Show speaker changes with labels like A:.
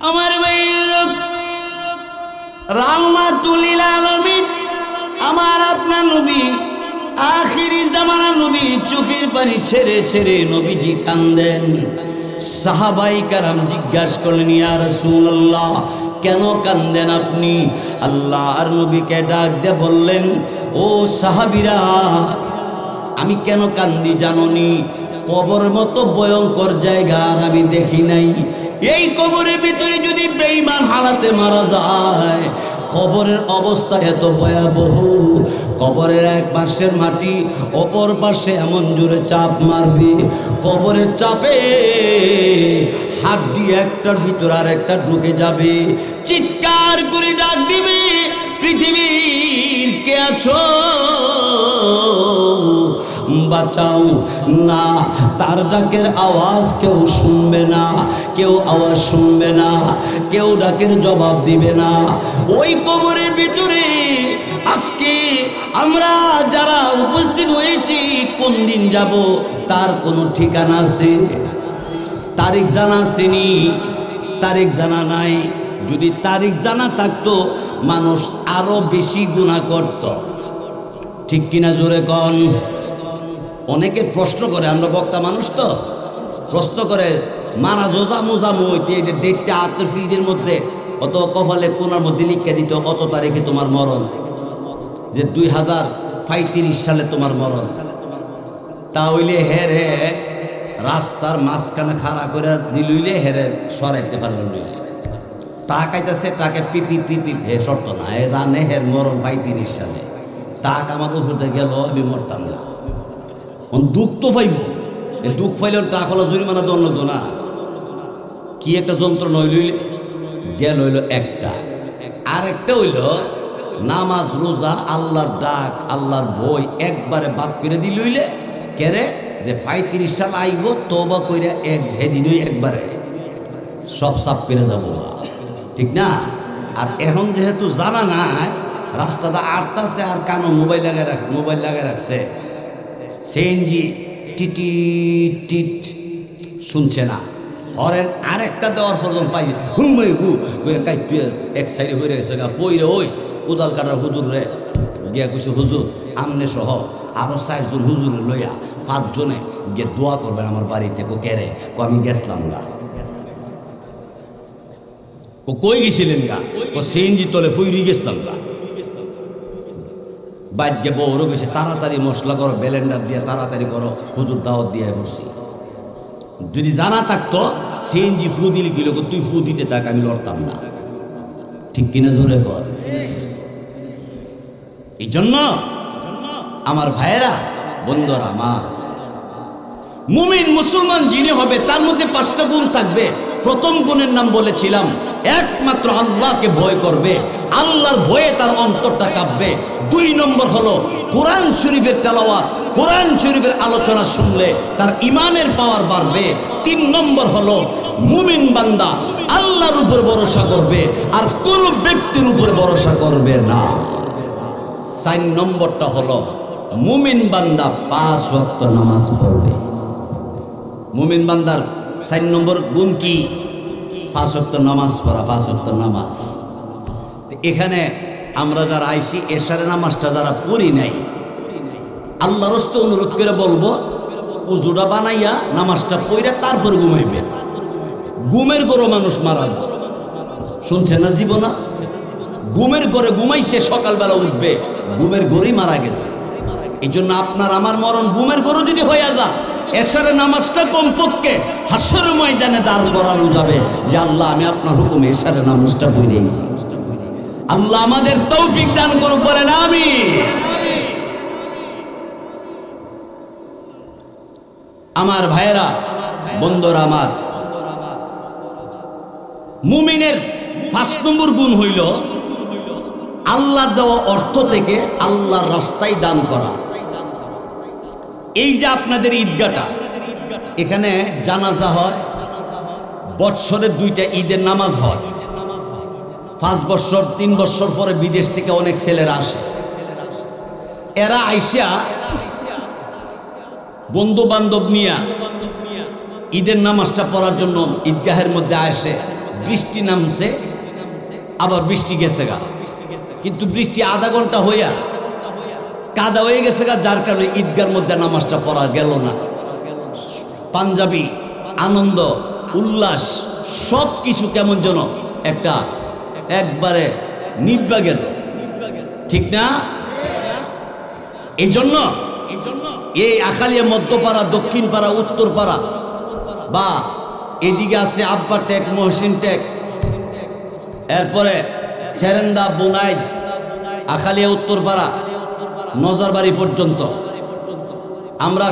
A: আমার আমার আপনার নবী, আখিরি জামানা নবী, চোখের পানি ছেড়ে ছেড়ে নবীজি কান্দেন। সাহাবাই কারাম জিজ্ঞাসা করলেন, ইয়া রাসূলুল্লাহ, কেন কান্দেন আপনি? আল্লাহ আর নবীকে ডাক দিয়ে বললেন, ও সাহাবিরা, আমি কেন কান্দি জাননি? কবর মতো ভয়ঙ্কর জায়গা আর আমি দেখি নাই। এই কবরের ভিতরে যদি বেঈমান হালাতে মারা যায়, কবরের অবস্থা এত ভয়াবহ। কবরের এক পাশের মাটি, অপর পাশে এমন জোরে চাপ মারবে। কবরের চাপে হাড্ডি একটার ভিতর আর একটা ঢুকে যাবে। চিৎকার করে ডাক দিবে, পৃথিবীর কে আছো? বাঁচাও। না, তার ডাকের আওয়াজ কেউ শুনবে না। কেউ আওয়াজ শুনবে না, কেউ ডাকের জবাব দিবে না। ওই কবরের ভিতরে আজকে আমরা যারা উপস্থিত হয়েছি, কোন দিন যাব, তার কোনো ঠিকানা আছে? তারিখ জানা আসেনি। তারিখ জানা নাই। যদি তারিখ জানা থাকতো, মানুষ আরও বেশি গুণা করত। ঠিক কিনা জোরে কন? অনেকে প্রশ্ন করে, আমরা বক্তা মানুষ তো? প্রশ্ন করে মারা জোজামু জামু হইতে এই যে ডেটটা আত্মের ফ্রিজের মধ্যে, অত কপালে কোনার মধ্যে লিখে দিত, অত তারিখে তোমার মরণ। যে দুই হাজার পঁয়ত্রিশ সালে তোমার মরণ। তা হইলে হেরে রাস্তার মাঝখানে খাড়া করে দিলইলে হেরে সরাইতে পারল নইলে টাকাইতেছে টাকে পিপি পিপি হে শর্ত না, এ জানে হের মরণ পঁয়ত্রিশ সালে। টাক আমার উপরে গেল, আমি মরতাম না। দুঃখ তো পাইব। দুঃখ পাইলে টাকা হলো জরিমানা দণ্ড না। কি একটা যন্ত্রণা হইল? গেল হইল একটা। আর একটা হইল, নামাজ, রোজা, আল্লাহর ডাক, আল্লাহর বই একবারে বাদ করে দিল হইলে কেরে যে পঁয়ত্রিশ সাল আইব তবা কইরা এক হেদিনই একবারে। সব সাফ করে যাব ঠিক না? আর এখন যেহেতু জানা নাই, রাস্তাটা আটতাছে আর কানো মোবাইল লাগায় রাখ, মোবাইল লাগায় রাখছে। সিএনজি টিটি, টিট, শুনছে না। হরেন আরেকটা দেওয়ার পর্যন্ত পাইছে হুমাই হু কাইতে এক সাইডে হয়ে গেছে গা পইরে ওই কোদাল কাটার হুজুর রে। গিয়া কইছে, হুজুর, আমনে সহ আরও চারজন হুজুরে লইয়া পাঁচজনে গিয়ে দোয়া করবেন আমার বাড়িতে। কো কেরে কো আমি গেছিলাম গা। ও কই গেছিলেন গা? ও সিএনজি তলে ফুইরি গেছিলাম গা। বাদ্যে বউরও গেছে তাড়াতাড়ি মশলা করো, ব্লেন্ডার দিয়ে তাড়াতাড়ি করো, হুজুর দাওয়াত দিয়ে বসছি যদি জানা থাকতো সিএনজি ফু দিলে কি লোক? তুই ফু দিতে থাক, আমি লড়তাম না। ঠিক কিনা জোরে কর? এই জন্য আমার ভাইয়েরা, বন্ধুরা মা, মুমিন মুসলমান যিনি হবে, তার মধ্যে পাঁচটা গুণ থাকবে। প্রথম গুণের নাম বলেছিলাম, একমাত্র আল্লাহকে ভয় করবে। আল্লাহর ভয়ে তার অন্তরটা কাঁপবে। দুই নম্বর হলো কোরআন শরীফের তেলাওয়াত, কোরআন শরীফের আলোচনা শুনলে তার ইমানের পাওয়ার বাড়বে। তিন নম্বর হলো মুমিন বান্দা আল্লাহর উপর ভরসা করবে আর কোন ব্যক্তির উপর ভরসা করবে না। চার নম্বরটা হলো মুমিন বান্দা পাঁচ ওয়াক্ত নামাজ পড়বে। মুমিন বান্দার চার নম্বর গুণ কি? পাঁচ ওয়াক্ত নামাজ পড়া, পাঁচ ওয়াক্ত নামাজ। এখানে আমরা যারা আইসি, এশারে নামাজটা যারা পড়ি নাই, আল্লাহর হস্তে অনুরোধ করে বলব, উজুটা বানাইয়া নামাজটা পড়ে তারপর ঘুমাইবে। ঘুমের গরো মানুষ মারা যায়। শুনছেন না জীবনা? ঘুমের ঘরে ঘুমাইছে, সকালবেলা উঠবে, ঘুমের ঘরেই মারা গেছে। এই জন্য আপনার আমার মরণ ঘুমের ঘরও যদি হয়ে যা এসারে নামাজটা কমপক্ষে হাসর ময়দানে দাঁড় করানো যাবে যে আল্লাহ, আমি আপনার হুকুমে এসারে নামাজটা বুঝেছি আল্লাহ আমাদের তৌফিক দান করুক, বলেন আমি আমার ভাইয়েরা, বন্ধুরা আমার, মুমিনের পাঁচ নম্বর গুণ হইল আল্লাহর দেওয়া অর্থ থেকে আল্লাহর রাস্তায় দান করা। এই যে আপনাদের ঈদগাটা এখানে জানাজা হয় বৎসরের দুইটা ঈদের নামাজ হয়। পাঁচ বছর, তিন বছর পরে বিদেশ থেকে অনেক ছেলেরা আসে। এরা আইসা বন্ধু বান্ধব নিয়া ঈদের নামাজটা পড়ার জন্য ঈদগাহের মধ্যে আসে। বৃষ্টি নামছে, আবার বৃষ্টি গেছে গা। কিন্তু বৃষ্টি আধা ঘণ্টা হইয়া কাদা হয়ে গেছে গা, যার কারণে ঈদগার মধ্যে নামাজটা পড়া গেল না। পাঞ্জাবি, আনন্দ, উল্লাস সব কিছু কেমন যেন একটা একবারে নিব্বা গেল। ঠিক না? এই জন্য এই আখালিয়া মধ্যপাড়া দক্ষিণ পাড়া উত্তর পাড়া বা এদিকে আছে আব্বা টেক, মহসিন টেক। এরপরে সেরেন্দা বুনাই আখালিয়া, উত্তরপাড়া, নজরবাড়ি পর্যন্ত। আমরা